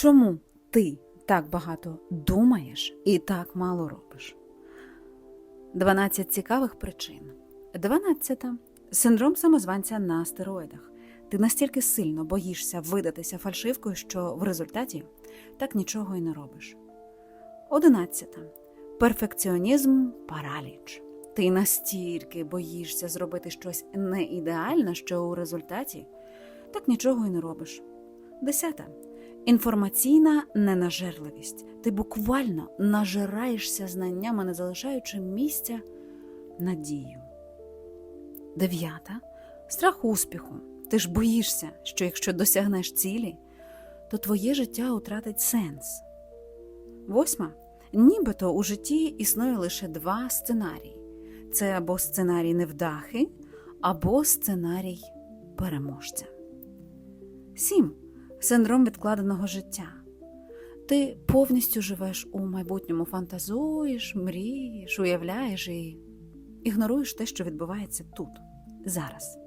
Чому ти так багато думаєш і так мало робиш? 12 цікавих причин. 12. Синдром самозванця на стероїдах. Ти настільки сильно боїшся видатися фальшивкою, що в результаті так нічого і не робиш. 11. Перфекціонізм параліч. Ти настільки боїшся зробити щось не ідеальне, що у результаті так нічого і не робиш. 10. Інформаційна ненажерливість. Ти буквально нажираєшся знаннями, не залишаючи місця на дію. Дев'ята страх успіху. Ти ж боїшся, що якщо досягнеш цілі, то твоє життя втратить сенс. Восьма. Нібито у житті існує лише два сценарії: це або сценарій невдахи, або сценарій переможця. Сім. Синдром відкладеного життя. Ти повністю живеш у майбутньому, фантазуєш, мрієш, уявляєш і ігноруєш те, що відбувається тут, зараз.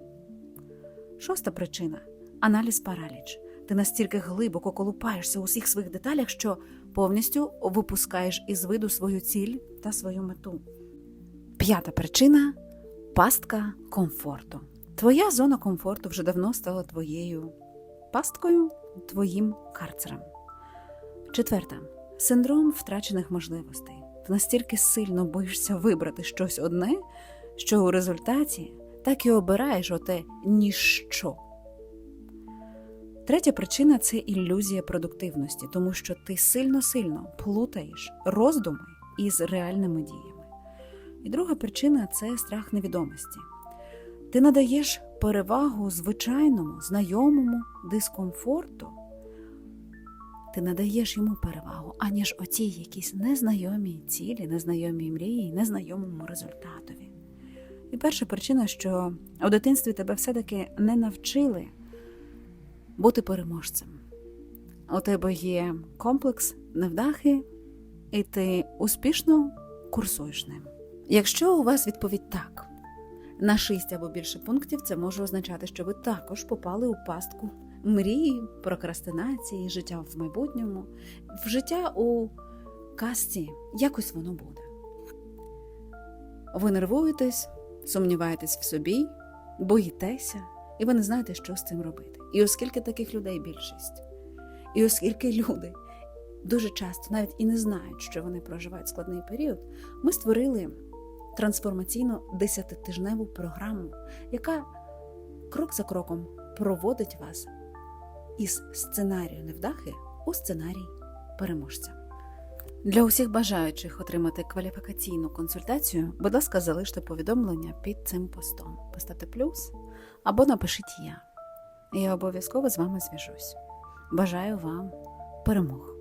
Шоста причина аналіз параліч. Ти настільки глибоко колупаєшся у всіх своїх деталях, що повністю випускаєш із виду свою ціль та свою мету. П'ята причина пастка комфорту. Твоя зона комфорту вже давно стала твоєю пасткою, твоїм карцером. Четверта синдром втрачених можливостей. Ти настільки сильно боїшся вибрати щось одне, що у результаті так і обираєш оте ніщо. Третя причина це ілюзія продуктивності, тому що ти сильно-сильно плутаєш роздуми із реальними діями. І друга причина це страх невідомості. Ти надаєш перевагу звичайному, знайомому дискомфорту, ти надаєш йому перевагу, аніж оцій якійсь незнайомій цілі, незнайомій мрії, незнайомому результатові. І перша причина, що у дитинстві тебе все-таки не навчили бути переможцем. У тебе є комплекс невдахи, і ти успішно курсуєш ним. Якщо у вас відповідь так, на шість або більше пунктів це може означати, що ви також попали у пастку мрії, прокрастинації, життя в майбутньому, в життя у казці, якось воно буде. Ви нервуєтесь, сумніваєтесь в собі, боїтеся, і ви не знаєте, що з цим робити. І оскільки таких людей більшість, і оскільки люди дуже часто навіть і не знають, що вони проживають складний період, ми створили трансформаційну десятитижневу програму, яка крок за кроком проводить вас із сценарію невдахи у сценарій переможця. Для усіх бажаючих отримати кваліфікаційну консультацію, будь ласка, залиште повідомлення під цим постом. Поставте плюс або напишіть я. Я обов'язково з вами зв'яжусь. Бажаю вам перемог!